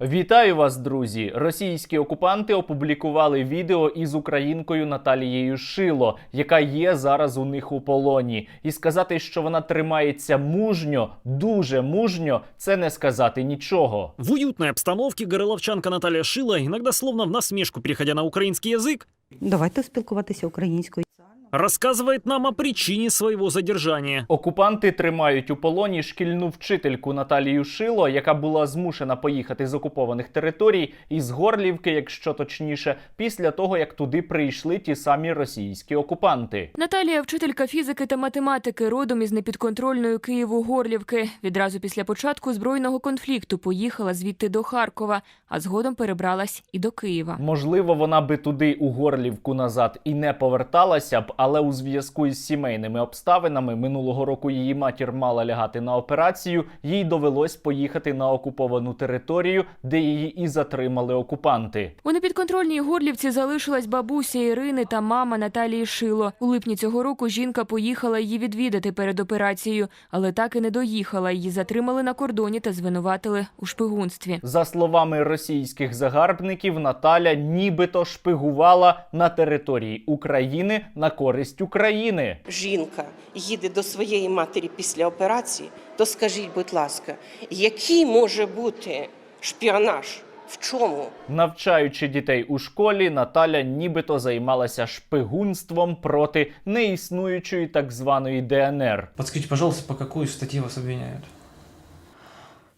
Вітаю вас, друзі! Російські окупанти опублікували відео із українкою Наталією Шило, яка є зараз у них у полоні. І сказати, що вона тримається мужньо, дуже мужньо, це не сказати нічого. В уютной обстановке горловчанка Наталья Шила, иногда словно в насмешку переходя на украинский язык, Давайте спілкуватися українською. Рассказывает нам о причине своего задержания. Окупанти тримають у полоні шкільну вчительку Наталію Шило, яка була змушена поїхати з окупованих територій із Горлівки, якщо точніше, після того як туди прийшли ті самі російські окупанти. Наталія, вчителька фізики та математики, родом із непідконтрольної Києву Горлівки. Відразу після початку збройного конфлікту поїхала звідти до Харкова, а згодом перебралась і до Києва. Можливо, вона би туди у Горлівку назад і не поверталася б, але у зв'язку із сімейними обставинами минулого року її матір мала лягати на операцію. Їй довелось поїхати на окуповану територію, де її і затримали окупанти. У непідконтрольній Горлівці залишилась бабуся Ірини та мама Наталії Шило. У липні цього року жінка поїхала її відвідати перед операцією, але так і не доїхала. Її затримали на кордоні та звинуватили у шпигунстві. За словами російських загарбників, Наталя нібито шпигувала на території України на користь України. жінка їде до своєї матері після операції, то скажіть, будь ласка, який може бути шпіонаж? В чому? Навчаючи дітей у школі, Наталя нібито займалася шпигунством проти неіснуючої так званої ДНР. Подскажите, пожалуйста, по какой статье вас обвиняют?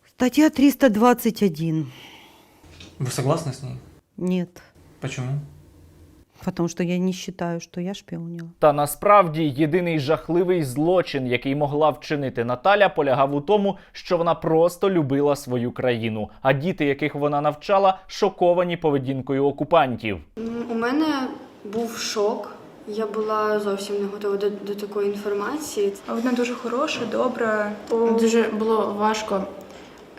Стаття 321. Вы согласны с ней? Нет. Почему? Потому что я не считаю, что я шпионила. Та насправді єдиний жахливий злочин, який могла вчинити Наталя, полягав у тому, що вона просто любила свою країну. А діти, яких вона навчала, шоковані поведінкою окупантів. У мене був шок. Я була зовсім не готова до, до такої інформації. Вона дуже хороша, добра. О. Дуже було важко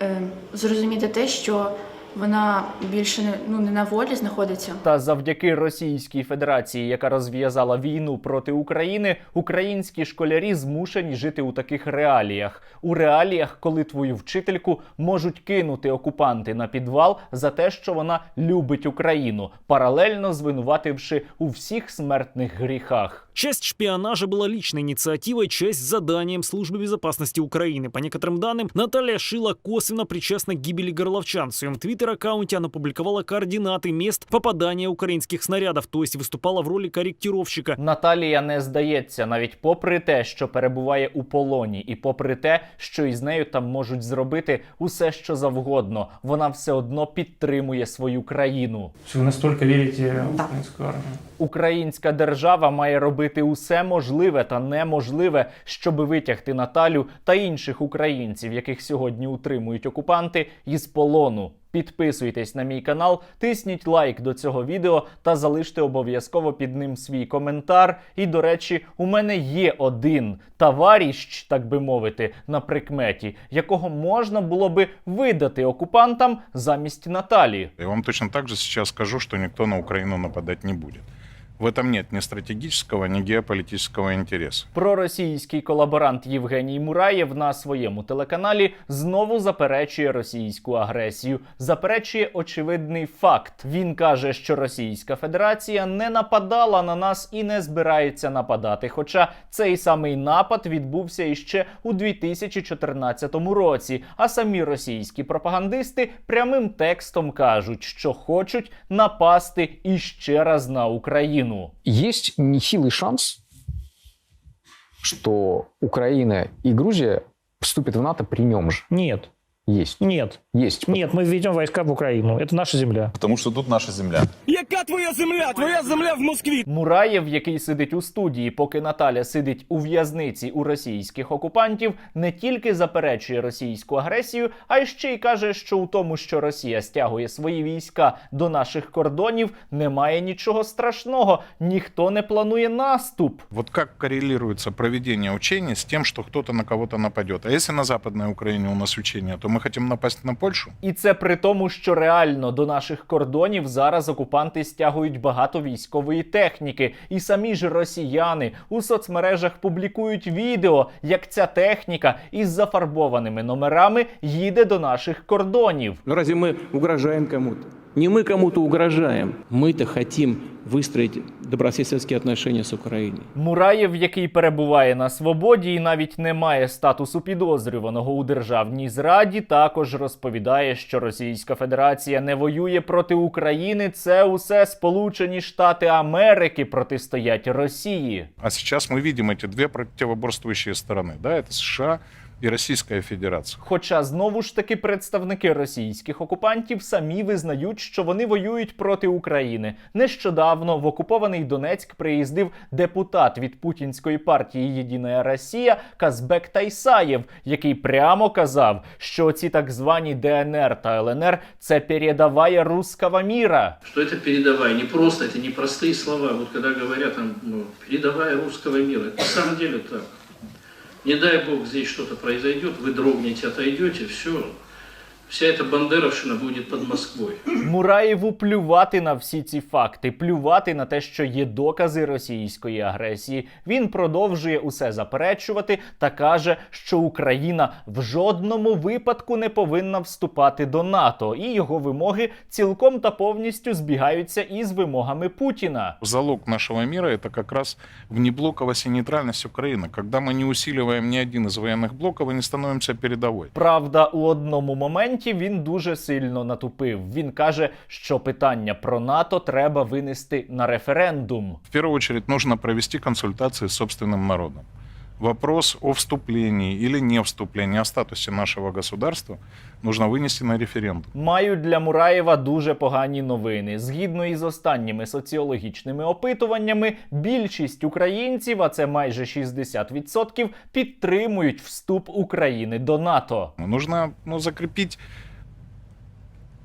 е, зрозуміти те, що вона більше не, ну, не на волі знаходиться. Та завдяки Російській Федерації, яка розв'язала війну проти України, українські школярі змушені жити у таких реаліях. У реаліях, коли твою вчительку можуть кинути окупанти на підвал за те, що вона любить Україну, паралельно звинувативши у всіх смертних гріхах. Часть шпионажа была личной инициативой, часть заданием Службы безопасности Украины. По некоторым данным, Наталья Шила косвенно причастна к гибели горловчан. В своем твиттер-аккаунте она публиковала координаты мест попадания украинских снарядов, то есть выступала в роли корректировщика. Наталія не здається, навіть попри те, що перебуває у полоні, і попри те, що із нею там можуть зробити усе, що завгодно, вона все одно підтримує свою країну. То есть Вы настолько верите в Да. украинскую армию? Українська держава має робити усе можливе та неможливе, щоб витягти Наталю та інших українців, яких сьогодні утримують окупанти, із полону. Підписуйтесь на мій канал, тисніть лайк до цього відео та залиште обов'язково під ним свій коментар. І, до речі, у мене є один товаріщ, так би мовити, на прикметі, якого можна було би видати окупантам замість Наталі. Я вам точно так же зараз скажу, що ніхто на Україну нападать не будет. В этом нет ни стратегического, ни геополитического интереса. Проросійський колаборант Євгеній Мураєв на своєму телеканалі знову заперечує російську агресію. Заперечує очевидний факт. Він каже, що Російська Федерація не нападала на нас і не збирається нападати. Хоча цей самий напад відбувся іще у 2014 році. А самі російські пропагандисти прямим текстом кажуть, що хочуть напасти іще раз на Україну. Есть нехилый шанс, что Украина и Грузия вступят в НАТО при нем же. Нет, Есть. нет, Есть. нет, мы введем войска в Украину. Это наша земля. Потому что тут наша земля. Яка твоя земля? Твоя земля в Москве! Мураєв, який сидить у студії, поки Наталя сидить у в'язниці у російських окупантів, не тільки заперечує російську агресію, а й ще й каже, що у тому, що Росія стягує свої війська до наших кордонів, немає нічого страшного. Ніхто не планує наступ. Вот как коррелируется проведение учений с тем, что кто-то на кого-то нападет? А если на Западной Украине у нас учения, то мы мы хотим напасть на Польшу? І це при тому, що реально до наших кордонів зараз окупанти стягують багато військової техніки, і самі ж росіяни у соцмережах публікують відео, як ця техніка із зафарбованими номерами їде до наших кордонів. Наразі ми угрожаємо угрожаем кому-то? Не мы кому-то угрожаем. Мы-то хотим выстроить добрососедские отношения с Украиной. Мураєв, який перебуває на свободі і навіть не має статусу підозрюваного у державній зраді, також розповідає, що Російська Федерація не воює проти України. Це усе Сполучені Штати Америки протистоять Росії. А сейчас мы видим эти две противоборствующие стороны. Да, это США и Российская Федерация. Хоча знову ж таки представники російських окупантів самі визнають, що вони воюють проти України. Нещодавно в окупований Донецьк приїздив депутат від путінської партії Єдина Росія Казбек Тайсаєв, який прямо казав, що ці так звані ДНР та ЛНР це передаває руского міра. Что это передавая, не просто, это не простые слова. Вот когда говорят там, ну, передавая русского мира, это на самом деле так. Не дай бог здесь что-то произойдет, вы дрогнете, отойдете, все. Вся эта бандеровщина будет под Москвой. Мураєву плювати на всі ці факти, плювати на те, що є докази російської агресії. Він продовжує усе заперечувати та каже, що Україна в жодному випадку не повинна вступати до НАТО, і його вимоги цілком та повністю збігаються із вимогами Путіна. Залог нашего мира это как раз внеблоковость и нейтральность Украины. Когда мы не усиливаем ни один из военных блоков и не становимся передовой. Правда, у одному моменті він дуже сильно натупив. Він каже, що питання про НАТО треба винести на референдум. В першу чергу, потрібно провести консультації з собственним народом. Вопрос о вступлении или не вступлении, о статусе нашего государства нужно вынести на референдум. Маю для Мураєва дуже погані новини. Згідно із останніми соціологічними опитуваннями, більшість українців, а це майже 60%, підтримують вступ України до НАТО. Нужно ну, закрепить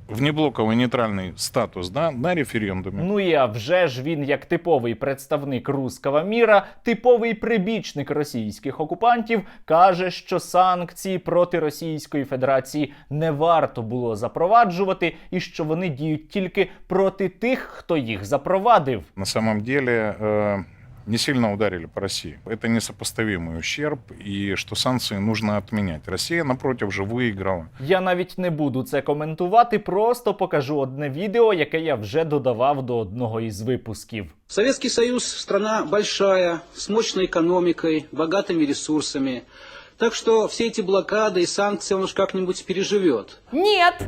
внеблоковый нейтральный статус да, на референдуме. Ну і а вже ж він, як типовий представник руского міра, типовий прибічник російських окупантів, каже, що санкції проти Російської Федерації не варто було запроваджувати, і що вони діють тільки проти тих, хто їх запровадив. На самом деле э, не сильно ударили по России. Это несопоставимый ущерб, и что санкции нужно отменять. Россия, напротив же, выиграла. Я навіть не буду це коментувати, просто покажу одне відео, яке я вже додавав до одного із випусків. Советский Союз – страна большая, с мощной экономикой, богатыми ресурсами. Так что все эти блокады и санкции он уж как-нибудь переживет. Нет!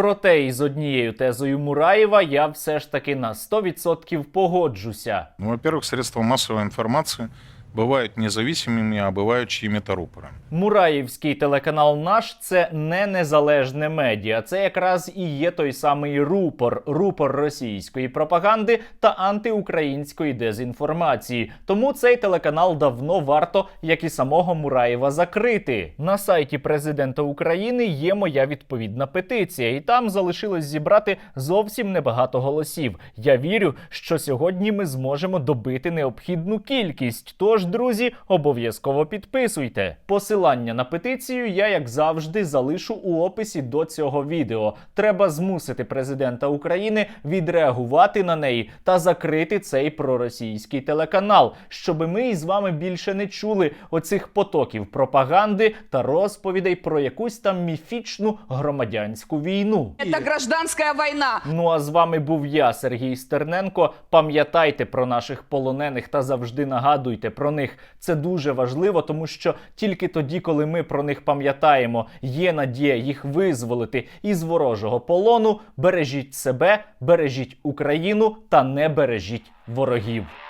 Проте із однією тезою Мураєва я все ж таки на 100% погоджуся. Ну, во-первых, средства массовой информации бывают независимыми, а бывают чьими-то рупорами. Мураївський телеканал наш це не незалежне медіа. Це якраз і є той самий рупор, рупор російської пропаганди та антиукраїнської дезінформації. Тому цей телеканал давно варто, як і самого Мураєва, закрити. На сайті президента України є моя відповідна петиція, і там залишилось зібрати зовсім небагато голосів. Я вірю, що сьогодні ми зможемо добити необхідну кількість. Тож, друзі, обов'язково підписуйте. Посилання на петицію я, як завжди, залишу у описі до цього відео. Треба змусити президента України відреагувати на неї та закрити цей проросійський телеканал, щоби ми із вами більше не чули оцих потоків пропаганди та розповідей про якусь там міфічну громадянську війну. Это гражданская война. Ну а з вами був я, Сергій Стерненко. Пам'ятайте про наших полонених та завжди нагадуйте про них. Це дуже важливо, тому що тільки тоді, коли ми про них пам'ятаємо, є надія їх визволити із ворожого полону. Бережіть себе, бережіть Україну та не бережіть ворогів.